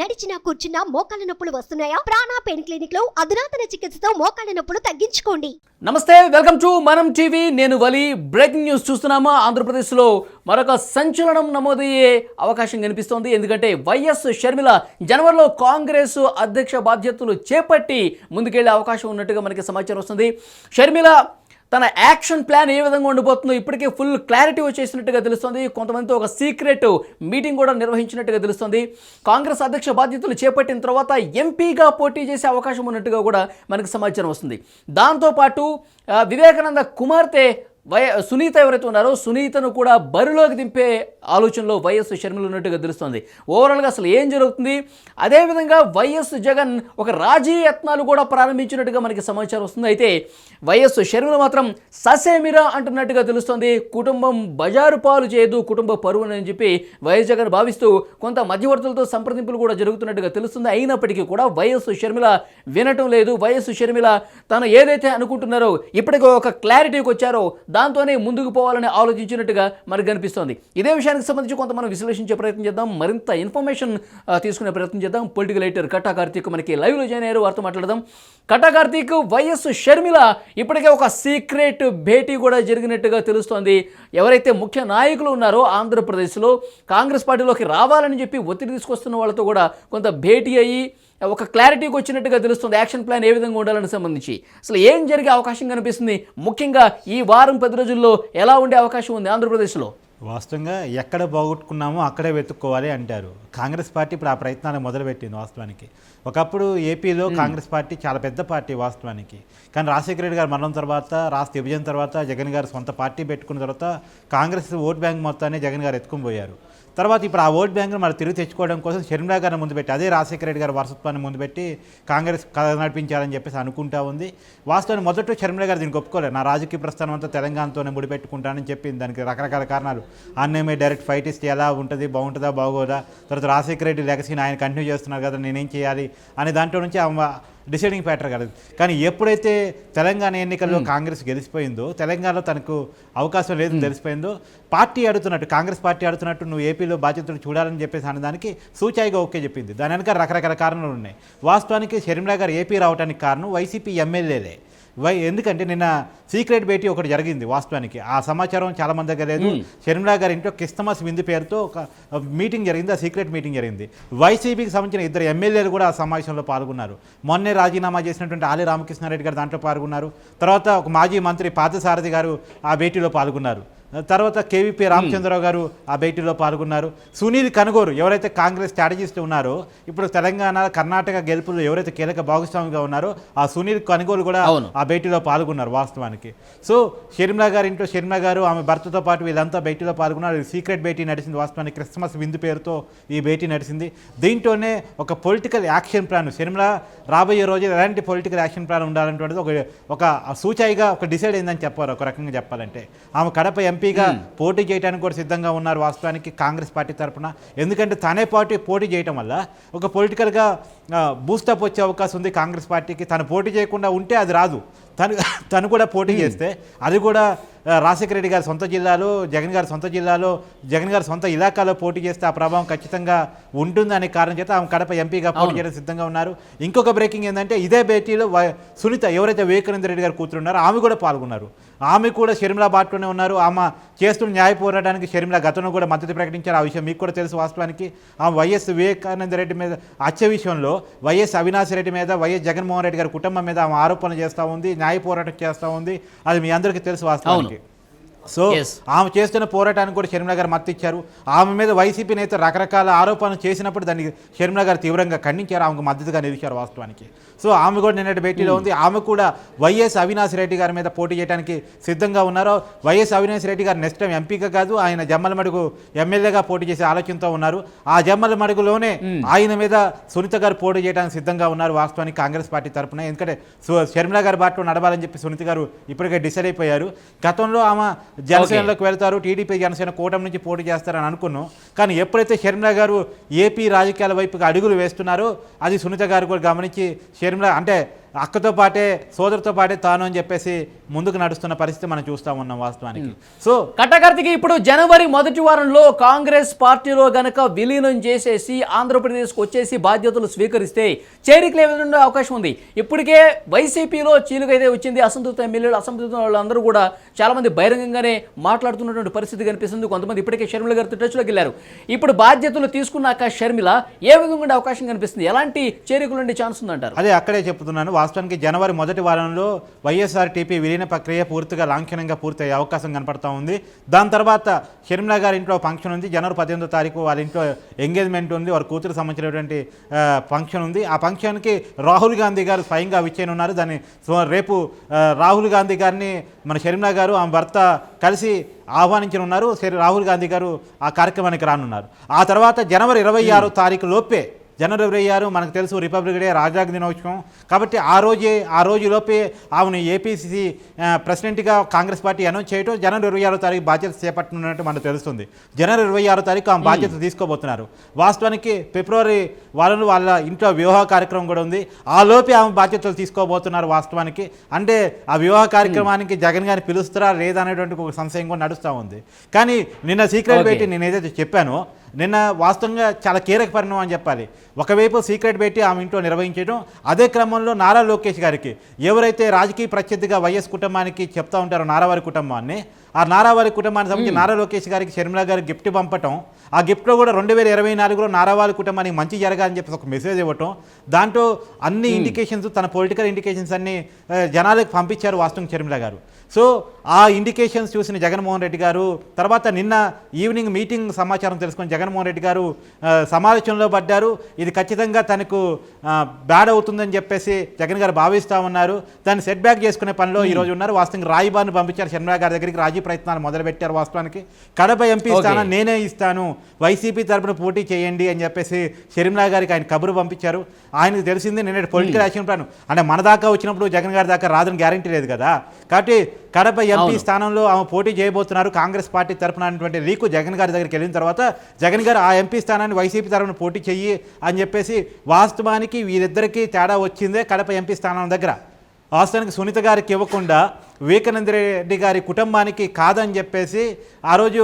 నడిచినా కూర్చున్నా మోకాళ్ళ నొప్పులు వస్తున్నాయా? ప్రాణా పెయిన్ క్లినిక్లో అధునాతన చికిత్సతో మోకాళ్ళ నొప్పులు తగ్గించుకోండి. నమస్తే వెల్కమ్ టు మనం టీవీ. నేను వలి. బ్రేకింగ్ న్యూస్ చూస్తున్నాము? ఆంధ్రప్రదేశ్లో మరొక సంచలనం నమోదయ్యే అవకాశం కనిపిస్తోంది. ఎందుకంటే వైఎస్ షర్మిల జనవరిలో కాంగ్రెస్ అధ్యక్ష బాధ్యతలు చేపట్టి ముందుకెళ్ళే అవకాశం ఉన్నట్టుగా మనకి సమాచారం వస్తుంది. షర్మిల తన యాక్షన్ ప్లాన్ ఏ విధంగా ఉండిపోతుందో ఇప్పటికే ఫుల్ క్లారిటీ వచ్చేసినట్టుగా తెలుస్తుంది. కొంతమందితో ఒక సీక్రెట్ మీటింగ్ కూడా నిర్వహించినట్టుగా తెలుస్తుంది. కాంగ్రెస్ అధ్యక్ష బాధ్యతలు చేపట్టిన తర్వాత ఎంపీగా పోటీ చేసే అవకాశం ఉన్నట్టుగా కూడా మనకు సమాచారం వస్తుంది. దాంతోపాటు వివేకానంద కుమార్తె వై సునీత ఎవరైతే ఉన్నారో సునీతను కూడా బరిలోకి దింపే ఆలోచనలో వైఎస్ షర్మిలు ఉన్నట్టుగా తెలుస్తుంది. ఓవరాల్గా అసలు ఏం జరుగుతుంది? అదేవిధంగా వైఎస్ జగన్ ఒక రాజీ యత్నాలు కూడా ప్రారంభించినట్టుగా మనకి సమాచారం వస్తుంది. అయితే వైఎస్ షర్మిలు మాత్రం ససేమిరా అంటున్నట్టుగా తెలుస్తుంది. కుటుంబం బజారు పాలు చేయదు కుటుంబ పరువునని అని చెప్పి వైఎస్ జగన్ భావిస్తూ కొంత మధ్యవర్తులతో సంప్రదింపులు కూడా జరుగుతున్నట్టుగా తెలుస్తుంది. అయినప్పటికీ కూడా వైఎస్ షర్మిల వినటం లేదు. వైఎస్ షర్మిల తను ఏదైతే అనుకుంటున్నారో ఇప్పటికీ ఒక క్లారిటీకి వచ్చారో దాంతోనే ముందుకు పోవాలని ఆలోచించినట్టుగా మనకు కనిపిస్తోంది. ఇదే విషయానికి సంబంధించి కొంత మనం విశ్లేషించే ప్రయత్నం చేద్దాం. మరింత ఇన్ఫర్మేషన్ తీసుకునే ప్రయత్నం చేద్దాం. పొలిటికల్ ఎడిటర్ కట్టా కార్తీక్ మనకి లైవ్లో జాయిన్ అయ్యారు. వారితో మాట్లాడదాం. కట్టా కార్తీక్ వైఎస్ షర్మిల ఇప్పటికే ఒక సీక్రెట్ భేటీ కూడా జరిగినట్టుగా తెలుస్తోంది. ఎవరైతే ముఖ్య నాయకులు ఉన్నారో ఆంధ్రప్రదేశ్లో కాంగ్రెస్ పార్టీలోకి రావాలని చెప్పి ఒత్తిడి తీసుకొస్తున్న వాళ్ళతో కూడా కొంత భేటీ అయ్యి ఒక క్లారిటీకి వచ్చినట్టుగా తెలుస్తుంది. యాక్షన్ ప్లాన్ ఏ విధంగా ఉండాలని సంబంధించి. అసలు ఏం జరిగే అవకాశం కనిపిస్తుంది? ముఖ్యంగా ఈ వారం పది రోజుల్లో ఎలా ఉండే అవకాశం ఉంది ఆంధ్రప్రదేశ్లో? వాస్తవంగా ఎక్కడ పోగొట్టుకున్నామో అక్కడే వెతుక్కోవాలి అంటారు. కాంగ్రెస్ పార్టీ ఇప్పుడు ఆ ప్రయత్నాలు మొదలుపెట్టింది వాస్తవానికి. ఒకప్పుడు ఏపీలో కాంగ్రెస్ పార్టీ చాలా పెద్ద పార్టీ వాస్తవానికి. కానీ రాజశేఖర రెడ్డి గారు మరణం తర్వాత రాష్ట్ర విభజన తర్వాత జగన్ గారు సొంత పార్టీ పెట్టుకున్న తర్వాత కాంగ్రెస్ ఓట్ బ్యాంక్ మొత్తాన్ని జగన్ గారు ఎత్తుకుని పోయారు. తర్వాత ఇప్పుడు ఆ ఓట్ బ్యాంక్ను మరి తిరిగి తెచ్చుకోవడం కోసం షర్మిలా గారిని ముందు పెట్టి అదే రాజశేఖర రెడ్డి గారి వారసత్వాన్ని ముందు పెట్టి కాంగ్రెస్ కథ నడిపించాలని చెప్పేసి అనుకుంటా ఉంది. వాస్తవాన్ని మొదట షర్మిల గారు దీనికి ఒప్పుకోలేదు. నా రాజకీయ ప్రస్థానం అంతా తెలంగాణతోనే ముడిపెట్టుకుంటానని చెప్పింది దానికి రకరకాల కారణాలు అన్నేమే డైరెక్ట్ ఫైట్ ఇస్తే ఎలా ఉంటుంది బాగుంటుందా బాగోదా? తర్వాత రాజశేఖర రెడ్డి లెగసీని ఆయన కంటిన్యూ చేస్తున్నారు కదా నేనేం చేయాలి? అనే దాంట్లో నుంచి డిసైడింగ్ ఫ్యాక్టర్ కాదు కానీ ఎప్పుడైతే తెలంగాణ ఎన్నికల్లో కాంగ్రెస్ గెలిచిపోయిందో తెలంగాణలో తనకు అవకాశం లేదని తెలిసిపోయిందో పార్టీ అడుగుతున్నట్టు కాంగ్రెస్ పార్టీ అడుగుతున్నట్టు నువ్వు ఏపీలో బాధ్యతలు చూడాలని చెప్పేసి దానికి సూచాయిగా ఓకే చెప్పింది. దాని వెనక రకరకాల కారణాలు ఉన్నాయి. వాస్తవానికి షర్మిలా గారు ఏపీ రావడానికి కారణం వైసీపీ ఎమ్మెల్యేలే. వై ఎందుకంటే నిన్న సీక్రెట్ భేటీ ఒకటి జరిగింది వాస్తవానికి. ఆ సమాచారం చాలా మంది దగ్గర లేదు. షర్మిలా గారి ఇంట్లో క్రిస్టమస్ విందు పేరుతో ఒక మీటింగ్ జరిగింది. ఆ సీక్రెట్ మీటింగ్ జరిగింది. వైసీపీకి సంబంధించిన ఇద్దరు ఎమ్మెల్యేలు కూడా ఆ సమావేశంలో పాల్గొన్నారు. మొన్నే రాజీనామా చేసినటువంటి ఆలి రామకృష్ణారెడ్డి గారు దాంట్లో పాల్గొన్నారు. తర్వాత ఒక మాజీ మంత్రి పార్థసారథి గారు ఆ భేటీలో పాల్గొన్నారు. తర్వాత కేవీపీ రామచంద్రరావు గారు ఆ భేటీలో పాల్గొన్నారు. సునీల్ కనుగోరు ఎవరైతే కాంగ్రెస్ స్ట్రాటజిస్ట్ ఉన్నారో ఇప్పుడు తెలంగాణ కర్ణాటక గెలుపులో ఎవరైతే కీలక భాగస్వామిగా ఉన్నారో ఆ సునీల్ కనుగోలు కూడా. ఆ భేటీలో పాల్గొన్నారు వాస్తవానికి. సో షర్మిలా గారి ఇంట్లో షర్మిలా గారు ఆమె భర్తతో పాటు వీళ్ళంతా భేటీలో పాల్గొన్నారు. సీక్రెట్ భేటీ నడిచింది వాస్తవానికి క్రిస్మస్ విందు పేరుతో ఈ భేటీ నడిచింది. దీంట్లోనే ఒక పొలిటికల్ యాక్షన్ ప్లాన్ షర్మిల రాబోయే రోజు ఎలాంటి పొలిటికల్ యాక్షన్ ప్లాన్ ఉండాలనేటువంటిది ఒక ఒక సూచాయిగా ఒక డిసైడ్ అయిందని చెప్పారు ఒక రకంగా చెప్పాలంటే. ఆమె కడప ఎంపీగా పోటీ చేయడానికి కూడా సిద్ధంగా ఉన్నారు వాస్తవానికి కాంగ్రెస్ పార్టీ తరపున. ఎందుకంటే తనే పార్టీ పోటీ చేయటం వల్ల ఒక పొలిటికల్గా బూస్టప్ వచ్చే అవకాశం ఉంది కాంగ్రెస్ పార్టీకి. తను పోటీ చేయకుండా ఉంటే అది రాదు. తను తను కూడా పోటీ చేస్తే అది కూడా రాజశేఖర రెడ్డి గారి సొంత జిల్లాలో జగన్ గారి సొంత జిల్లాలో జగన్ గారి సొంత ఇలాకాలో పోటీ చేస్తే ఆ ప్రభావం ఖచ్చితంగా ఉంటుందనే కారణం చేత ఆమె కడప ఎంపీగా పోటీ చేయడం సిద్ధంగా ఉన్నారు. ఇంకొక బ్రేకింగ్ ఏంటంటే ఇదే భేటీలో వ- సునీత ఎవరైతే వివేకానంద రెడ్డి గారు కూతురు ఉన్నారో ఆమె కూడా పాల్గొన్నారు. ఆమె కూడా షర్మిల బాటలోనే ఉన్నారు. ఆమె చేస్తున్న న్యాయ పోరాటానికి షర్మిల గతంలో కూడా మద్దతు ప్రకటించారు. ఆ విషయం మీకు కూడా తెలుసు వాస్తవానికి. ఆమె వైఎస్ వివేకానంద రెడ్డి మీద హత్య విషయంలో వైఎస్ అవినాష్ రెడ్డి మీద వైఎస్ జగన్మోహన్ రెడ్డి గారి కుటుంబం మీద ఆమె ఆరోపణలు చేస్తూ ఉంది. న్యాయ పోరాటం చేస్తూ ఉంది. అది మీ అందరికీ తెలుసు వాస్తవానికి. సో. ఆమె చేస్తున్న పోరాటానికి కూడా షర్మిల గారు మద్దతు ఇచ్చారు ఆమె మీద వైసీపీ నేత రకరకాల ఆరోపణలు చేసినప్పుడు దాన్ని షర్మిల గారు తీవ్రంగా ఖండించారు. ఆమెకు మద్దతుగా నిలిచారు వాస్తవానికి. సో ఆమె కూడా నిన్నటి భేటీలో ఉంది. ఆమె కూడా వైఎస్ అవినాష్ రెడ్డి గారి మీద పోటీ చేయడానికి సిద్ధంగా ఉన్నారు వైఎస్ అవినాష్ రెడ్డి గారు నెక్స్ట్ టైం ఎంపీగా కాదు ఆయన జమ్మలమడుగు ఎమ్మెల్యేగా పోటీ చేసే ఆలోచనతో ఉన్నారు. ఆ జమ్మలమడుగులోనే ఆయన మీద సునీత గారు పోటీ చేయడానికి సిద్ధంగా ఉన్నారు వాస్తవానికి కాంగ్రెస్ పార్టీ తరపున. ఎందుకంటే షర్మిల గారి బాటలో నడవాలని చెప్పి సునీత గారు ఇప్పటికే డిసైడ్ అయిపోయారు. గతంలో ఆమె జనసేనలోకి వెళ్తారు టీడీపీ జనసేన కూటమి నుంచి పోటీ చేస్తారని అనుకున్నాం. కానీ ఎప్పుడైతే షర్మిల గారు ఏపీ రాజకీయాల వైపుకి అడుగులు వేస్తున్నారో అది సునీత గారు కూడా గమనించి షర్మిల అంటే అక్కతో పాటే సోదరుతో పాటే తాను అని చెప్పేసి ముందుకు నడుస్తున్న పరిస్థితి మనం చూస్తా ఉన్నాం వాస్తవానికి. సో కట్టకర్తికి ఇప్పుడు జనవరి మొదటి వారంలో కాంగ్రెస్ పార్టీలో గనక విలీనం చేసేసి ఆంధ్రప్రదేశ్కి వచ్చేసి బాధ్యతలు స్వీకరిస్తే చేరికలు ఏమైనా అవకాశం ఉంది. ఇప్పటికే వైసీపీలో చీలుక అయితే వచ్చింది అసంతృప్త ఎమ్మెల్యేలు అసంతృప్త వాళ్ళందరూ కూడా చాలా మంది బహిరంగంగానే మాట్లాడుతున్నటువంటి పరిస్థితి కనిపిస్తుంది. కొంతమంది ఇప్పటికే షర్మిల గారితో టచ్లోకి వెళ్ళారు. ఇప్పుడు బాధ్యతలు తీసుకున్నాక షర్మిల ఏ విధంగా అవకాశం కనిపిస్తుంది? ఎలాంటి చేరికలు ఉండే ఛాన్స్ ఉందంటారు? అదే అక్కడే చెప్తున్నాను. రాష్ట్రానికి జనవరి మొదటి వారంలో వైఎస్ఆర్టీపీ విలీన ప్రక్రియ పూర్తిగా లాంఛనంగా పూర్తయ్యే అవకాశం కనపడతా ఉంది. దాని తర్వాత షర్మిలా గారి ఇంట్లో ఫంక్షన్ ఉంది. జనవరి పద్దెనిమిదో తారీఖు వారి ఇంట్లో ఎంగేజ్మెంట్ ఉంది. వారి కూతురు సంబంధించినటువంటి ఫంక్షన్ ఉంది. ఆ ఫంక్షన్కి రాహుల్ గాంధీ గారు స్వయంగా విచ్చేయనున్నారు. దాన్ని సో రేపు రాహుల్ గాంధీ గారిని మన షర్మిలా గారు ఆమె భర్త కలిసి ఆహ్వానించనున్నారు. సరే రాహుల్ గాంధీ గారు ఆ కార్యక్రమానికి రానున్నారు. ఆ తర్వాత జనవరి ఇరవై ఆరో తారీఖు లోపే జనవరి ఇరవై ఆరు మనకు తెలుసు రిపబ్లిక్ డే రాజ్యాంగ దినోత్సవం. కాబట్టి ఆ రోజే ఆ రోజులోపే ఆమెను ఏపీసీసీ ప్రెసిడెంట్గా కాంగ్రెస్ పార్టీ అనౌన్స్ చేయడం జనవరి ఇరవై ఆరో తారీఖు బాధ్యత చేపట్టనున్నట్టు మనకు తెలుస్తుంది. జనవరి ఇరవై ఆరో తారీఖు ఆమె బాధ్యత తీసుకోబోతున్నారు. వాస్తవానికి ఫిబ్రవరి వాళ్ళను వాళ్ళ ఇంట్లో వివాహ కార్యక్రమం కూడా ఉంది. ఆ లోపే ఆమె బాధ్యతలు తీసుకోబోతున్నారు వాస్తవానికి. అంటే ఆ వివాహ కార్యక్రమానికి జగన్ గారిని పిలుస్తారా లేదా అనేటువంటి ఒక సంశయం కూడా నడుస్తూ ఉంది. కానీ నిన్న సీక్రెట్ Okay. భేటీ నేను ఏదైతే చెప్పానో. నిన్న వాస్తవంగా చాలా కీలక పరిణామం అని చెప్పాలి. ఒకవైపు సీక్రెట్ పెట్టి ఆమె ఇంట్లో నిర్వహించడం అదే క్రమంలో నారా లోకేష్ గారికి ఎవరైతే రాజకీయ ప్రత్యర్థిగా వైఎస్ కుటుంబానికి చెప్తా ఉంటారో నారావారి కుటుంబాన్ని ఆ నారావారి కుటుంబానికి సంబంధించి నారా లోకేష్ గారికి షర్మిల గారి గిఫ్ట్ పంపటం. ఆ గిఫ్ట్లో కూడా రెండు వేల ఇరవై నాలుగులో నారావారి కుటుంబానికి మంచి జరగాలని చెప్పేసి ఒక మెసేజ్ ఇవ్వటం. దాంట్లో అన్ని ఇండికేషన్స్ తన పొలిటికల్ ఇండికేషన్స్ అన్ని జనాలకు పంపించారు వాస్తవం షర్మిల గారు. సో ఆ ఇండికేషన్స్ చూసిన జగన్మోహన్ రెడ్డి గారు తర్వాత నిన్న ఈవినింగ్ మీటింగ్ సమాచారం తెలుసుకొని జగన్మోహన్ రెడ్డి గారు సమాలోచనలో పడ్డారు. ఇది ఖచ్చితంగా తనకు బ్యాడ్ అవుతుందని చెప్పేసి జగన్ గారు భావిస్తూ ఉన్నారు. దాన్ని సెట్ బ్యాక్ చేసుకునే పనిలో ఈ రోజు ఉన్నారు. వాస్తవంగా రాయిబారిని పంపించారు షర్మిల గారి దగ్గరికి. రాజీ ప్రయత్నాలు మొదలుపెట్టారు వాస్తవానికి. కడప ఎంపీ. స్థానం నేనే ఇస్తాను. వైసీపీ తరపున పోటీ చేయండి అని చెప్పేసి షర్మిల గారికి ఆయన కబురు పంపించారు. ఆయనకు తెలిసింది నిన్న పొలిటికల్ యాక్షన్ ప్లాన్. అంటే మన దాకా వచ్చినప్పుడు జగన్ గారి దాకా రాదని గ్యారంటీ లేదు కదా. కాబట్టి కడప ఎంపీ. స్థానంలో ఆమె పోటీ చేయబోతున్నారు. కాంగ్రెస్ పార్టీ తరపున అనేటువంటి లీకు జగన్ గారి దగ్గరికి వెళ్ళిన తర్వాత జగన్ గారు ఆ ఎంపీ స్థానాన్ని వైసీపీ తరపున పోటీ చెయ్యి అని చెప్పేసి వాస్తవానికి వీరిద్దరికీ తేడా వచ్చిందే కడప ఎంపీ స్థానం దగ్గర. వాస్తవానికి సునీత గారికి ఇవ్వకుండా వివేకానంద రెడ్డి గారి కుటుంబానికి కాదని చెప్పేసి ఆ రోజు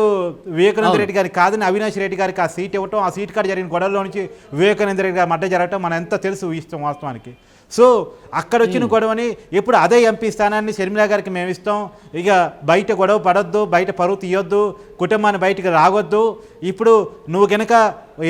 వివేకానంద. రెడ్డి గారికి కాదని అవినాష్ రెడ్డి గారికి ఆ సీట్ ఇవ్వటం ఆ సీట్ కాడ జరిగిన గొడవలో నుంచి వివేకానంద రెడ్డి గారి మధ్య జరగటం మనం ఎంత తెలుసు ఇష్టం వాస్తవానికి. సో అక్కడ వచ్చిన గొడవని ఇప్పుడు అదే ఎంపీ స్థానాన్ని షర్మిల గారికి మేము ఇస్తాం. ఇక బయట గొడవ పడొద్దు బయట పరువు తీయొద్దు కుటుంబాన్ని బయటికి రావద్దు. ఇప్పుడు నువ్వు గనక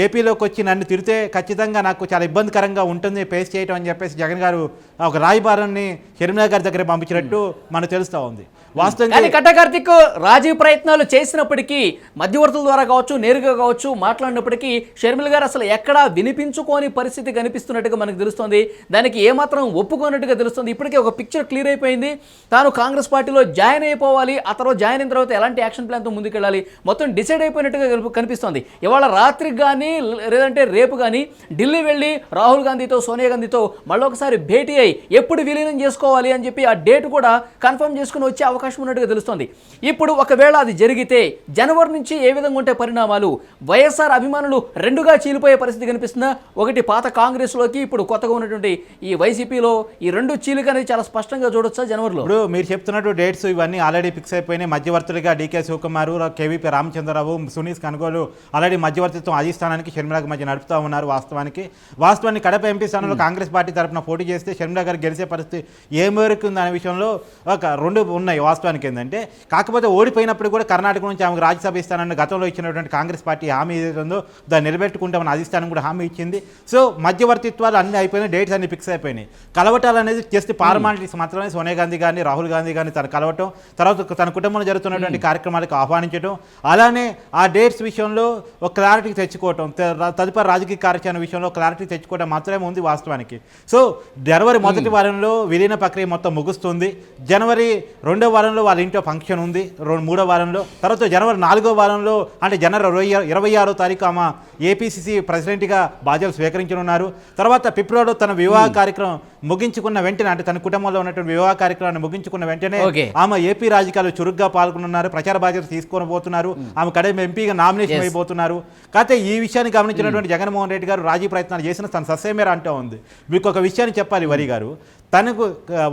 ఏపీలోకి వచ్చి నన్ను తిరితే ఖచ్చితంగా నాకు చాలా ఇబ్బందికరంగా ఉంటుంది ఫేస్ చేయటం అని చెప్పేసి జగన్ గారు ఒక రాయబారాన్ని షర్మిలా గారి దగ్గర పంపించినట్టు మనకు తెలుస్తూ ఉంది. వాస్తవంగా కట్టకార్తిక్ రాజీ ప్రయత్నాలు చేసినప్పటికీ మధ్యవర్తుల ద్వారా కావచ్చు నేరుగా కావచ్చు మాట్లాడినప్పటికీ షర్మిల గారు అసలు ఎక్కడా వినిపించుకోని పరిస్థితి కనిపిస్తున్నట్టుగా మనకు తెలుస్తుంది. దానికి ఏమాత్రం ఒప్పుకోనట్టుగా తెలుస్తుంది. ఇప్పటికే ఒక పిక్చర్ క్లియర్ అయిపోయింది. తాను కాంగ్రెస్ పార్టీలో జాయిన్ అయిపోవాలి. ఆ తర్వాత జాయిన్ అయిన తర్వాత ఎలాంటి యాక్షన్ ప్లాన్తో ముందుకెళ్ళాలి? మొత్తం డిసైడ్ అయిపోయినట్టుగా కనిపిస్తుంది కనిపిస్తోంది. ఇవాళ రాత్రికి కానీ లేదంటే రేపు కానీ ఢిల్లీ వెళ్ళి రాహుల్ గాంధీతో సోనియా గాంధీతో మళ్ళీ ఒకసారి భేటీ అయ్యి ఎప్పుడు విలీనం చేసుకోవాలి అని చెప్పి ఆ డేట్ కూడా కన్ఫర్మ్ చేసుకుని వచ్చే అవకాశం ఉన్నట్టుగా తెలుస్తోంది. ఇప్పుడు ఒకవేళ అది జరిగితే జనవరి నుంచి ఏ విధంగా ఉంటే పరిణామాలు? వైఎస్ఆర్ అభిమానులు రెండుగా చీలిపోయే పరిస్థితి కనిపిస్తుందా? ఒకటి పాత కాంగ్రెస్లోకి ఇప్పుడు కొత్తగా ఉన్నటువంటి ఈ వైసీపీలో ఈ రెండు చీలిక అనేది చాలా స్పష్టంగా చూడొచ్చా జనవరిలో? ఇప్పుడు మీరు చెప్తున్నట్టు డేట్స్ ఇవన్నీ ఆల్రెడీ ఫిక్స్ అయిపోయినాయి. మధ్యవర్తులుగా DK Shivakumar KVP Ramachandra Rao Sunil Kanugolu already మధ్యవర్తిత్వం అధిష్టానానికి షర్మిలకు మధ్య నడుపుతా ఉన్నారు వాస్తవానికి. వాస్తవానికి కడప ఎంపీ స్థానంలో కాంగ్రెస్ పార్టీ తరపున పోటీ చేస్తే షర్మిల గారు గెలిచే పరిస్థితి ఏ మేరకు ఉంది అనే విషయంలో ఒక రెండు ఉన్నాయి వాస్తవానికి ఏంటంటే కాకపోతే ఓడిపోయినప్పుడు కూడా కర్ణాటక నుంచి ఆమెకు రాజ్యసభ ఇస్తానని గతంలో ఇచ్చినటువంటి కాంగ్రెస్ పార్టీ హామీ ఏదైతే ఉందో దాన్ని నిలబెట్టుకుంటామని అధిష్టానం కూడా హామీ ఇచ్చింది. సో మధ్యవర్తిత్వాలు అన్ని అయిపోయినాయి డేట్స్ అన్ని ఫిక్స్ అయిపోయినాయి. కలవటాలు అనేది జస్ట్ ఫార్మాలిటీస్ మాత్రమే సోనియా గాంధీ గారిని రాహుల్ గాంధీ గారిని తను కలవటం తర్వాత తన కుటుంబంలో జరుగుతున్నటువంటి కార్యక్రమాలకు ఆహ్వానించడం అలానే ఆ డేట్స్ విషయంలో ఒక క్లారిటీ తెచ్చుకోవటం తదుపరి రాజకీయ కార్యాచరణ విషయంలో క్లారిటీ తెచ్చుకోవడం మాత్రమే ఉంది వాస్తవానికి. సో జనవరి మొదటి వారంలో విలీన ప్రక్రియ మొత్తం ముగుస్తుంది. జనవరి రెండో వారంలో వాళ్ళ ఇంట్లో ఫంక్షన్ ఉంది. రెండు మూడో వారంలో తర్వాత జనవరి నాలుగో వారంలో అంటే జనవరి ఇరవై ఇరవై ఆరో తారీఖు ఆమె ఏపీసీసీ ప్రెసిడెంట్గా బాధ్యతలు స్వీకరించనున్నారు. తర్వాత ఫిబ్రవరిలో తన వివాహ కార్యక్రమం ముగించుకున్న వెంటనే అంటే తన కుటుంబంలో ఉన్నటువంటి వివాహ కార్యక్రమాన్ని ముగించుకున్న వెంటనే. ఆమె ఏపీ రాజకీయాలు చురుగ్గా పాల్గొనున్నారు. ప్రచార బాధ్యత తీసుకొని పోతున్నారు. ఆమె కడే ఎంపీగా నామినేషన్. అయిపోతున్నారు. కాకపోతే ఈ విషయాన్ని గమనించినటువంటి జగన్మోహన్ రెడ్డి గారు రాజీ ప్రయత్నాలు చేసిన తన సస్యమేర అంటూ ఉంది. మీకు ఒక విషయాన్ని చెప్పాలి వరి గారు. తనకు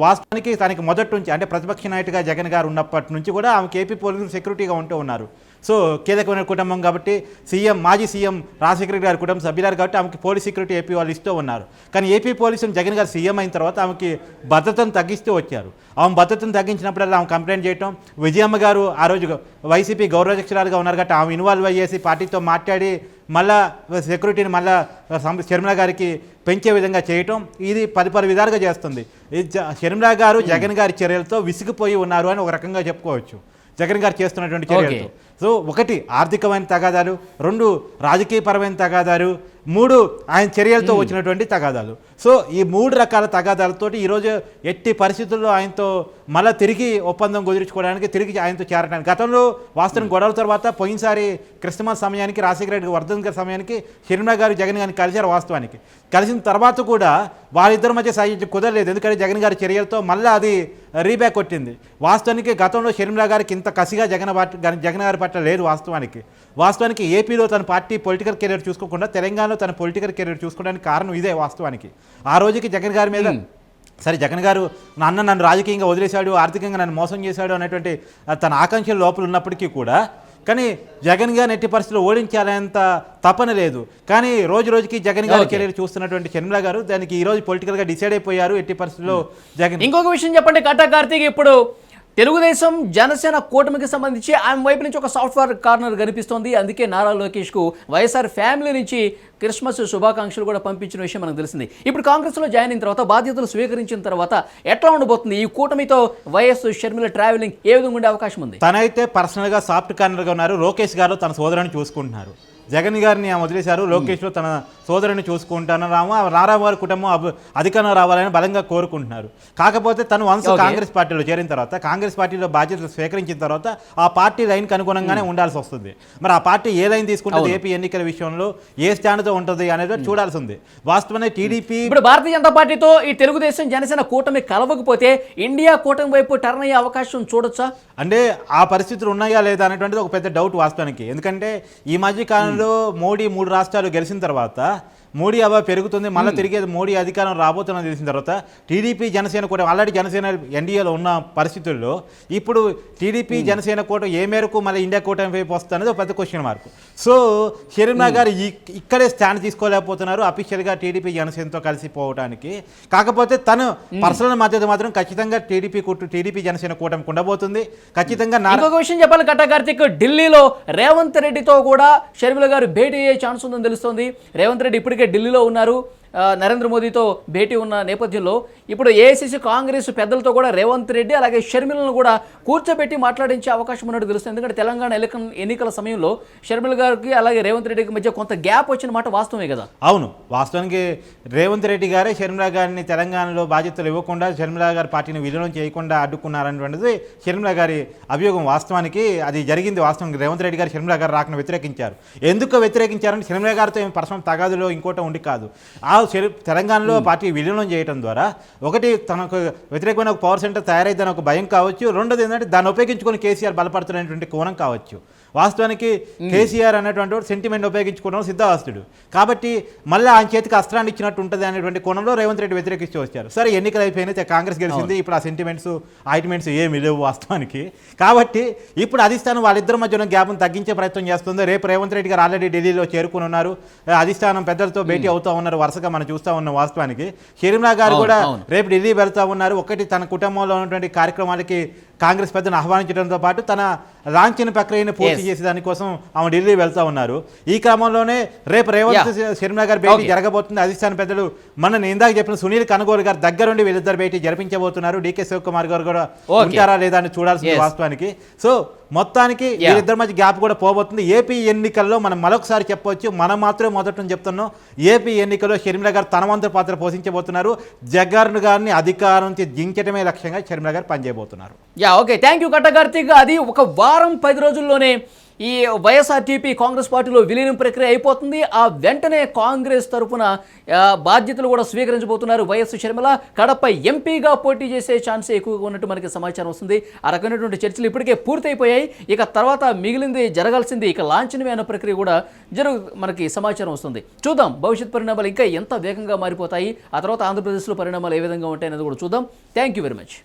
వాస్తవానికి తనకి మొదటి నుంచి అంటే ప్రతిపక్ష నాయకుడిగా జగన్ గారు ఉన్నప్పటి నుంచి కూడా ఆమె ఏపీ పోలీసులు సెక్యూరిటీగా ఉంటూ ఉన్నారు. సో కీలకమైన కుటుంబం కాబట్టి సీఎం మాజీ సీఎం రాజశేఖర గారి కుటుంబ సభ్యులారు కాబట్టి ఆమెకి పోలీస్ సెక్యూరిటీ ఏపీ వాళ్ళు ఇస్తూ ఉన్నారు. కానీ ఏపీ పోలీసులు జగన్ గారు సీఎం అయిన తర్వాత ఆమెకి భద్రతను తగ్గిస్తూ వచ్చారు. ఆమె భద్రతను తగ్గించినప్పుడల్లా ఆమె కంప్లైంట్ చేయటం విజయమ్మ గారు ఆ రోజు వైసీపీ గౌరవాధ్యక్షురాలుగా ఉన్నారు కాబట్టి ఆమె ఇన్వాల్వ్ అయ్యేసి పార్టీతో మాట్లాడి మళ్ళా సెక్యూరిటీని మళ్ళా షర్మిల గారికి పెంచే విధంగా చేయటం ఇది పది పది విధాలుగా చేస్తుంది. షర్మిల గారు జగన్ గారి చర్యలతో విసిగిపోయి ఉన్నారు అని ఒక రకంగా చెప్పుకోవచ్చు. జగన్ గారు చేస్తున్నటువంటి చర్యలతో. సో ఒకటి ఆర్థికమైన తగాదాలు రెండు రాజకీయపరమైన తగాదాలు మూడు ఆయన చర్యలతో వచ్చినటువంటి తగాదాలు. సో ఈ మూడు రకాల తగాదాలతోటి ఈరోజు ఎట్టి పరిస్థితుల్లో ఆయనతో మళ్ళీ తిరిగి ఒప్పందం కుదుర్చుకోవడానికి తిరిగి ఆయనతో చేరడానికి గతంలో వాస్తవం గొడవల తర్వాత పోయినసారి క్రిస్మస్ సమయానికి రాజశేఖర రెడ్డి వర్ధన్ గారి సమయానికి షర్మిల గారు జగన్ గారిని కలిశారు వాస్తవానికి. కలిసిన తర్వాత కూడా వాళ్ళిద్దరి మధ్య సాహిత్యం కుదరలేదు. ఎందుకంటే జగన్ గారి చర్యలతో మళ్ళీ అది రీబ్యాక్ కొట్టింది. వాస్తవానికి గతంలో షర్మిల గారికి ఇంత కసిగా జగన్ పార్టీ జగన్ గారి పట్ల లేదు వాస్తవానికి. వాస్తవానికి ఏపీలో తన పార్టీ పొలిటికల్ కెరీర్ చూసుకోకుండా తెలంగాణలో తన పొలిటికల్ కెరీర్ చూసుకోవడానికి కారణం ఇదే వాస్తవానికి. ఆ రోజుకి జగన్ గారి మీద సరే జగన్ గారు నా అన్న నన్ను రాజకీయంగా వదిలేశాడు ఆర్థికంగా నన్ను మోసం చేశాడు అనేటువంటి తన ఆకాంక్షలు లోపల ఉన్నప్పటికీ కూడా కానీ జగన్ గారిని ఎట్టి పరిస్థితుల్లో ఓడించాలనేంత తపన లేదు. కానీ రోజు రోజుకి జగన్ గారి. కెరీర్ చూస్తున్నటువంటి షర్మిల గారు దానికి ఈ రోజు పొలిటికల్గా డిసైడ్ అయిపోయారు ఎట్టి పరిస్థితుల్లో జగన్ ఇంకొక విషయం చెప్పండి. కట్టా కార్తీక్ ఇప్పుడు తెలుగుదేశం జనసేన కూటమికి సంబంధించి ఆమె వైపు నుంచి ఒక సాఫ్ట్వేర్ కార్నర్ కనిపిస్తోంది. అందుకే నారా లోకేష్కు వైఎస్ఆర్ ఫ్యామిలీ నుంచి క్రిస్మస్ శుభాకాంక్షలు కూడా పంపించిన విషయం మనకు తెలిసింది. ఇప్పుడు కాంగ్రెస్లో జాయిన్ అయిన తర్వాత బాధ్యతలు స్వీకరించిన తర్వాత ఎట్లా ఉండబోతుంది? ఈ కూటమితో వైఎస్ షర్మిల ట్రావెలింగ్ ఏ విధంగా ఉండే అవకాశం ఉంది? తనైతే పర్సనల్గా సాఫ్ట్ కార్నర్గా ఉన్నారు. లోకేష్ గారు తన సోదరుని చూసుకుంటున్నారు. జగన్ గారిని ఆమె వదిలేశారు. లోకేష్లో తన సోదరుని చూసుకుంటాను. రాము నారాయణ గారి కుటుంబం అభి- అధికారం రావాలని బలంగా కోరుకుంటున్నారు. కాకపోతే తను వన్స్. కాంగ్రెస్ పార్టీలో చేరిన తర్వాత కాంగ్రెస్ పార్టీలో బాధ్యతలు స్వీకరించిన తర్వాత ఆ పార్టీ లైన్కి అనుగుణంగానే ఉండాల్సి వస్తుంది. మరి ఆ పార్టీ ఏ లైన్ తీసుకుంటుంది. ఏపీ ఎన్నికల విషయంలో ఏ స్టాండ్తో ఉంటుంది అనేది చూడాల్సి ఉంది. వాస్తవమే టీడీపీ ఇప్పుడు భారతీయ జనతా పార్టీతో ఈ తెలుగుదేశం జనసేన కూటమి కలవకపోతే ఇండియా కూటమి వైపు టర్న్ అయ్యే అవకాశం చూడొచ్చా? అంటే ఆ పరిస్థితులు ఉన్నాయా లేదా అనేటువంటిది ఒక పెద్ద డౌట్ వాస్తవానికి. ఎందుకంటే ఈ మధ్య కాలంలో మోడీ మూడు రాష్ట్రాలు గెలిచిన తర్వాత మోడీ అవ పెరుగుతుంది మళ్ళీ తిరిగి మోడీ అధికారం రాబోతున్నది తెలిసిన తర్వాత టీడీపీ జనసేన కూడా ఆల్రెడీ జనసేన ఎన్డీఏలో ఉన్న పరిస్థితుల్లో ఇప్పుడు టీడీపీ జనసేన కూట ఏ మేరకు మళ్ళీ ఇండియా కూటమి వైపు వస్తుంది ఒక పెద్ద క్వశ్చన్ మార్క్ సో షరీంనా గారు ఇక్- ఇక్కడే స్టాండ్ తీసుకోలేకపోతున్నారు అఫీషియల్గా టీడీపీ జనసేనతో కలిసి పోవడానికి కాకపోతే తను పర్సనల్ మద్దతు మాత్రం ఖచ్చితంగా టీడీపీ కూటు టీడీపీ జనసేన కూటమికి ఉండబోతుంది ఖచ్చితంగా ఇంకొక విషయం చెప్పాలి కట్టా కార్తిక్. ఢిల్లీలో రేవంత్ రెడ్డితో కూడా షర్మిల గారు భేటీ అయ్యే ఛాన్స్ ఉందని తెలుస్తోంది. రేవంత్ రెడ్డి ఇప్పటికే ఢిల్లీలో ఉన్నారు. నరేంద్ర మోదీతో భేటీ ఉన్న నేపథ్యంలో ఇప్పుడు ఏఐసిసి కాంగ్రెస్ పెద్దలతో కూడా రేవంత్ రెడ్డి అలాగే షర్మిలను కూడా కూర్చోబెట్టి మాట్లాడించే అవకాశం ఉన్నట్టు తెలుస్తుంది. ఎందుకంటే తెలంగాణ ఎలక ఎన్నికల సమయంలో షర్మిల గారికి అలాగే రేవంత్ రెడ్డికి మధ్య కొంత గ్యాప్ వచ్చిన మాట వాస్తవమే కదా? అవును. వాస్తవానికి రేవంత్ రెడ్డి గారే షర్మిల గారిని తెలంగాణలో బాధ్యతలు ఇవ్వకుండా షర్మిల గారి పార్టీని విలీనం చేయకుండా అడ్డుకున్నారనేటువంటిది షర్మిల గారి అభియోగం. వాస్తవానికి అది జరిగింది వాస్తవానికి రేవంత్ రెడ్డి గారు షర్మిల గారు రాకను వ్యతిరేకించారు. ఎందుకు వ్యతిరేకించారంటే షర్మిల గారితో ఏం పర్సనల్ తగాదులో ఇంకోట ఉండి కాదు. ఆ తెలంగాణలో పార్టీ విలీనం చేయడం ద్వారా ఒకటి తనకు వ్యతిరేకమైన ఒక పవర్ సెంటర్ తయారైందని ఒక భయం కావచ్చు. రెండోది ఏంటంటే దాన్ని ఉపయోగించుకొని కేసీఆర్ బలపడుతున్నటువంటి కోణం కావచ్చు. వాస్తవానికి కేసీఆర్ అనేటువంటి వాడు సెంటిమెంట్ ఉపయోగించుకోవడం సిద్ధహస్తుడు కాబట్టి మళ్ళీ ఆయన చేతికి అస్త్రాన్ని ఇచ్చినట్టు ఉంటుంది అనేటువంటి కోణంలో రేవంత్ రెడ్డి వ్యతిరేకిస్తూ వచ్చారు. సరే ఎన్నికలు అయిపోయినాయి కాంగ్రెస్ గెలిచింది ఇప్పుడు ఆ సెంటిమెంట్స్ ఐటిమెంట్స్ ఏమి లేవు వాస్తవానికి. కాబట్టి ఇప్పుడు అధిష్టానం వాళ్ళిద్దరి మధ్య ఉన్న గ్యాప్ను తగ్గించే ప్రయత్నం చేస్తుంది. రేపు రేవంత్ రెడ్డి గారు ఆల్రెడీ ఢిల్లీలో చేరుకుని ఉన్నారు. అధిష్టానం పెద్దలతో భేటీ అవుతా ఉన్నారు వరుసగా మనం చూస్తూ ఉన్నాం వాస్తవానికి. షర్మిలా గారు కూడా. రేపు ఢిల్లీ వెళ్తా ఉన్నారు. ఒకటి తన కుటుంబంలో ఉన్నటువంటి కార్యక్రమాలకి కాంగ్రెస్ పెద్దను ఆహ్వానించడంతో పాటు తన లాంఛన ప్రక్రియను పూర్తి. చేసే దానికోసం ఆమె ఢిల్లీ వెళ్తా ఉన్నారు. ఈ క్రమంలోనే రేపు రేవంత్ శర్మిల గారి భేటీ. జరగబోతుంది. అధిష్టాన పెద్దలు మన ఇందాక చెప్పిన సునీల్ కనుగోలు గారు దగ్గరుండి వీళ్ళిద్దరు భేటీ జరిపించబోతున్నారు. డీకే శివకుమార్ గారు కూడా. ఉంటారా లేదా అని చూడాల్సింది. వాస్తవానికి. సో మొత్తానికి. వీళ్ళిద్దరి మధ్య గ్యాప్ కూడా పోబోతుంది. ఏపీ ఎన్నికల్లో మనం మరొకసారి చెప్పొచ్చు. మనం మాత్రమే మొదట చెప్తున్నాం. ఏపీ ఎన్నికల్లో షర్మిల గారు తన వంతు పాత్ర పోషించబోతున్నారు. జగన్ గారిని అధికారం నుంచి దించడమే లక్ష్యంగా షర్మిల గారు పనిచేయబోతున్నారు. Yeah okay thank you Katta Karthik. అది ఒక వారం పది రోజుల్లోనే ఈ వైఎస్ఆర్టీపీ కాంగ్రెస్ పార్టీలో విలీనం ప్రక్రియ అయిపోతుంది. ఆ వెంటనే కాంగ్రెస్ తరఫున బాధ్యతలు కూడా స్వీకరించబోతున్నారు వైఎస్ షర్మిల. కడప ఎంపీగా పోటీ చేసే ఛాన్స్ ఎక్కువగా ఉన్నట్టు మనకి సమాచారం వస్తుంది. ఆ రకమైనటువంటి చర్చలు ఇప్పటికే పూర్తయిపోయాయి. ఇక తర్వాత మిగిలింది జరగాల్సింది ఇక లాంఛనమైన ప్రక్రియ కూడా జరుగు మనకి సమాచారం వస్తుంది. చూద్దాం భవిష్యత్ పరిణామాలు ఇంకా ఎంత వేగంగా మారిపోతాయి ఆ తర్వాత ఆంధ్రప్రదేశ్లో పరిణామాలు ఏ విధంగా ఉంటాయి అనేది కూడా చూద్దాం. Thank you very much